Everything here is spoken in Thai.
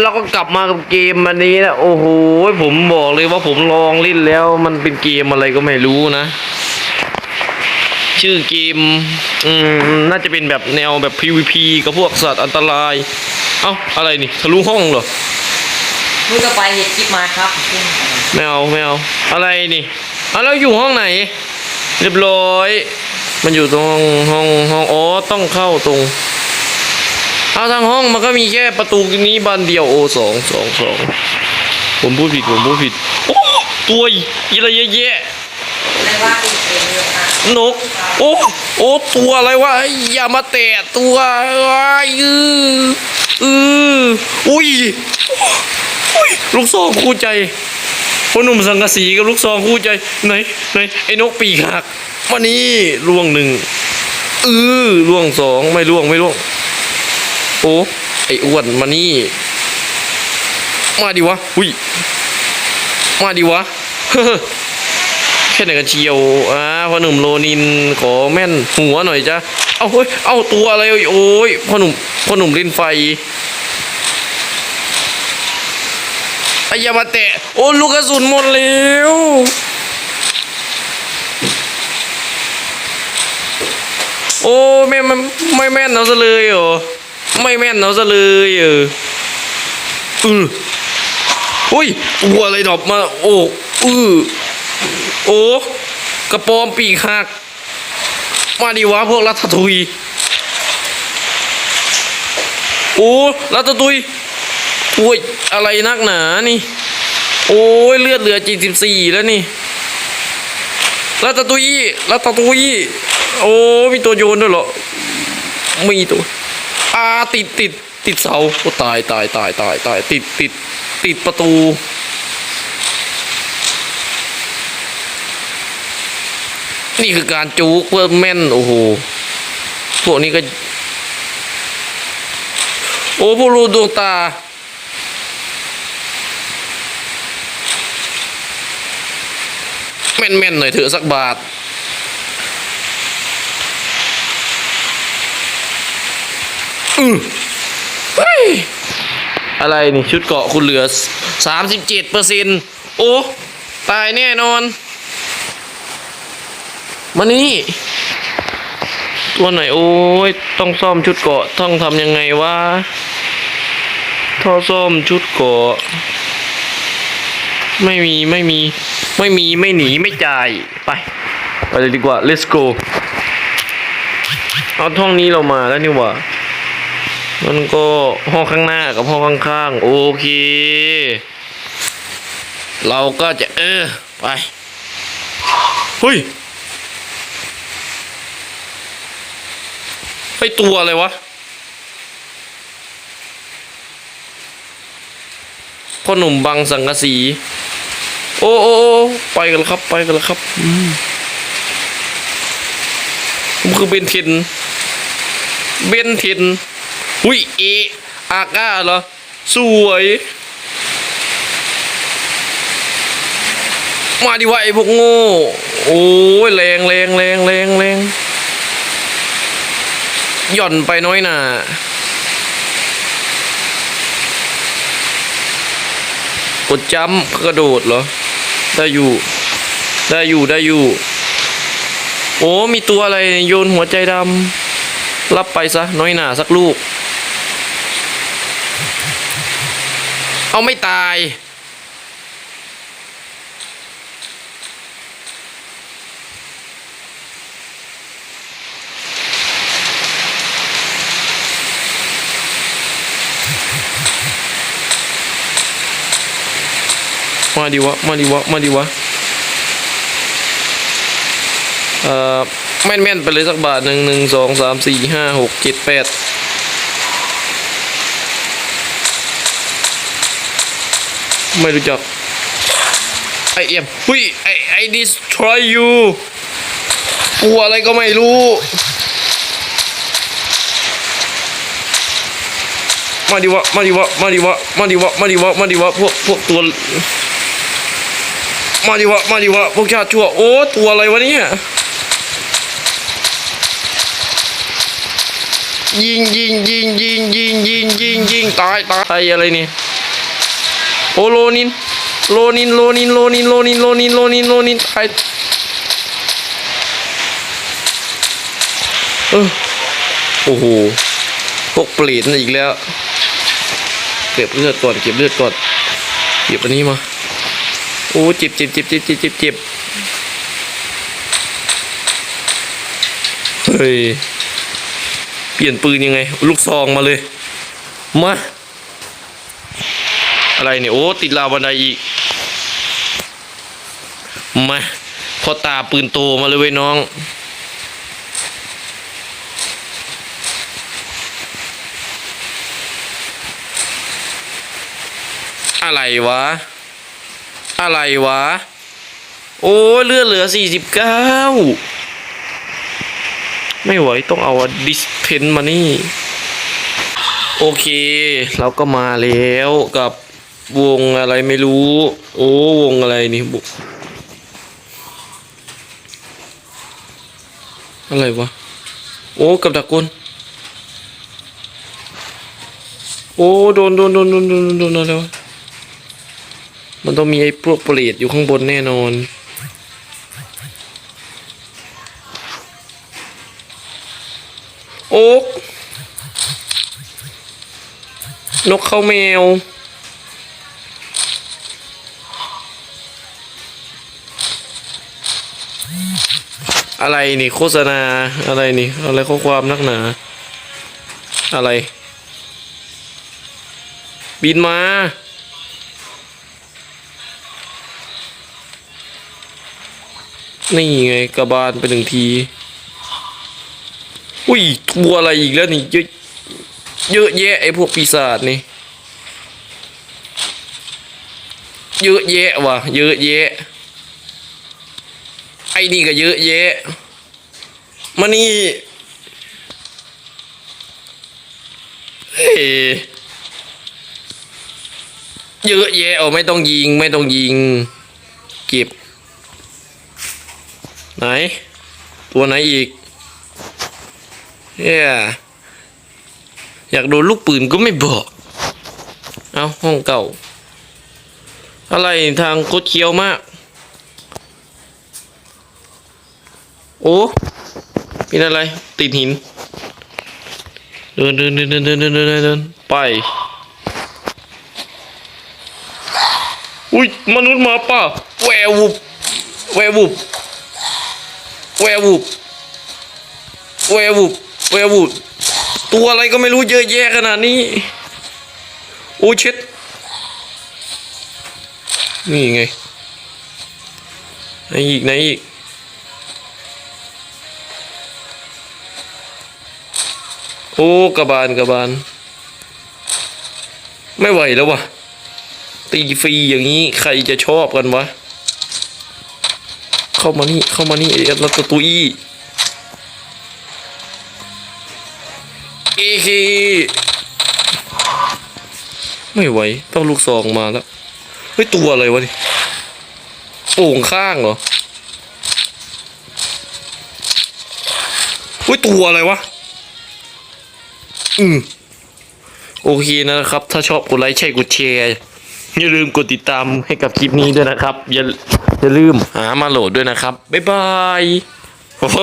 แล้วก็กลับมากับเกมอันนี้นะโอ้โหผมบอกเลยว่าผมลองเล่นแล้ว มันเป็นเกมอะไรก็ไม่รู้นะ ชื่อเกม อืมน่าจะเป็นแบบแนวแบบ PVP กับพวกสัตว์อันตราย เอ้าอะไรนี่ทะลุห้องเหรอมึงก็ไปเห็ดคลิปมาครับไม่เอาไม่เอาอะไรนี่อะแล้วอยู่ห้องไหน เรียบร้อย มันอยู่ตรงห้องห้องอ๋อต้องเข้าตรง เอาทางห้องมันก็มีแค่ประตูนี้บานเดียวโอสองสองสองผมพูดผิดผมพูดผิดโอ้ตัวอะไรเยอะแยะในว่ากูเองเลยค่ะนก โอ้โอ้ตัวอะไรวะอย่ามาแตะตัวอ้ายอืออืออุ้ยอุ้ยลูกซองคู่ใจพ่อหนุ่มสังกะสีกับลูกซองคู่ใจไหนไหนไอ้นกปีกหักมานี่ล่วงหนึ่งเออล่วงสองไม่ล่วงไม่ล่วง โอ้ไอ้อ้วนมานี่ มาดิวะอุ้ยมาดิวะแค่ไหนกันเชียวอ่าพ่อหนุ่มโลนินขอแม่นหัวหน่อยจ้ะเอาเฮ้ยเอาตัวอะไรโอ้ยพ่อหนุ่มพ่อหนุ่มล่นไฟไอ้อยามาแตะโอ้ลูกกระสุนหมดแล้วโอ้ไม่ไม่ไม่แม่นเอาซะเลยเหรอ ไม่แม่นเอาซะเลยเอออืออุ้ยตัวอะไรดอปมา โอ้อือโอ้กระปอมปีกหัก มาดิวะพวกรัตทุยโอ้รัตทุยโอ้ยอะไรนักหนานี่ โอ้ยเลือดเหลือจีสิบสี่แล้วนี่รัตทุยรัตทุยโอ้มีตัวโยนด้วยเหรอมีตัว อาติดติดติดเสาโอ้ตายตายตายตายตายติดติดติดประตู นี่คือการจูกเพื่อแม่น โอ้โห พวกนี้ก็ โอ้ผู้รู้ดวงตาแม่นแม่นๆหน่อยเถอะสักบาท อืออะไรนี่ชุดเกาะคุณเหลือสามสิบเจ็ดเปอร์เซ็นต์โอ้ตายแน่นอน มานี่ ตัวไหนโอ้ยต้องซ่อมชุดเกาะต้องทำยังไงวะท่อซ่อมชุดเกาะไม่มีไม่มีไม่มีไม่หนีไม่จ่าย ไป ไปเลยดีกว่า let's go เอาท่องนี้เรามาแล้วนี่หว่า มันก็ห้องข้างหน้ากับห้องข้างๆโอเค เราก็จะเออไปเฮ้ยไอตัวอะไรวะพ่อหนุ่มบังสังกะสี โอ้โอ้ไปกันแล้วครับ ไปกันแล้วครับอืมผมคือเบนเทนเบนเทน หุยเออาก้าเหรอ สวย มาดิวะไอพวกโง่ โอ้ยแรงแรงแรงแรงแรงหย่อนไปน้อยหน่ากดจัมป์กระโดดเหรอ ได้อยู่ ได้อยู่ ได้อยู่ โอ้ มีตัวอะไรโยนหัวใจดำ รับไปซะ น้อยหน่าสักลูก เอาไม่ตาย มาดิวะ มาดิวะ มาดิวะ เอ่อแม่นแม่นๆไปเลยสักบาทหนึ่งหนึ่งสองสามสี่ห้าหกเจ็ดแปด ไม่รู้จักไอเอ็มหุยไอไอ destroy you กลัวอะไรก็ไม่รู้ มาดิวะ มาดิวะ มาดิวะ มาดิวะ มาดิวะ มาดิวะ พวกพวกตัว มาดิวะ มาดิวะ พวกชาติชั่ว โอ้ ตัวอะไรวะเนี่ย ยิงยิงยิงยิงยิงยิงยิงยิงตายตายไอ้อะไรเนี่ย โอโลนิน โลนิน โลนิน โลนิน โลนิน โลนิน โลนิน โลนินไอเออโอ้โห พวกเปรดนะอีกแล้ว เก็บเลือดก่อน เก็บเลือดก่อน เก็บอันนี้มา โอ้เจ็บเจ็บเจ็บเจ็บเจ็บเจ็บเจ็บเฮ้ย เปลี่ยนปืนยังไง ลูกซองมาเลย มา อะไรเนี่ยโอ้ติดราวบันไดอีกมาพอตาปืนโตมาเลยเว้ยน้องอะไรวะ อะไรวะ โอ้เลือดเหลือสี่สิบเก้าไม่ไหวต้องเอาดิสเพนมานี่ โอเค เราก็มาแล้วกับ วงอะไรไม่รู้ โอ้วงอะไรนี่บุอะไรวะ โอ้กับดักกลโอ้โดนโดนโดนโดนโดนโดนอะไรวะมันต้องมีไอ้พวกเปรตอยู่ข้างบนแน่นอนโอ๊กนกเข้าแมว อะไรนี่โฆษณาอะไรนี่อะไรข้อความนักหนา อะไร บินมานี่ไงกระบาลไปหนึ่งที อุ้ยตัวอะไรอีกแล้วนี่เยอะเยอะแยะไอ้พวกปีศาจนี่ เยอะแยะว่ะ เยอะแยะ ไอ้นี่ก็เยอะแยะมานี่เฮ้ยเยอะแยะเอาไม่ต้องยิงไม่ต้องยิง เก็บ ไหน ตัวไหนอีกเย้อยากโดนลูกปืนก็ไม่บอก เอาห้องเก่า อะไรทางโคตรเคี้ยวมาก โอ้มีอะไร ติดหิน เดินเดินเดินเดินเดินเดินเดินไปอุ้ยมนุษย์มาป่าแววุบแววุบแววุบแววุบแววุบตัวอะไรก็ไม่รู้เยอะแยะขนาดนี้โอ้ชิดนี่ไงไหนอีกไหนอีก โอ้กระบาลกระบาล ไม่ไหวแล้ววะตีฟรีอย่างนี้ใครจะชอบกันวะ เข้ามานี่เข้ามานี่ไอ้รัตตุยเอเคไม่ไหว ต้องลูกซองมาแล้ว เฮ้ย ตัวอะไรวะนี่โอ่งข้างเหรอเฮ้ย ตัวอะไรวะ อืมโอเคนะครับ ถ้าชอบกดไลค์ใช่กดแชร์อย่าลืมกดติดตามให้กับคลิปนี้ด้วยนะครับ อย่าอย่าลืมหามาโหลดด้วยนะครับ บ๊ายบายโอ้โห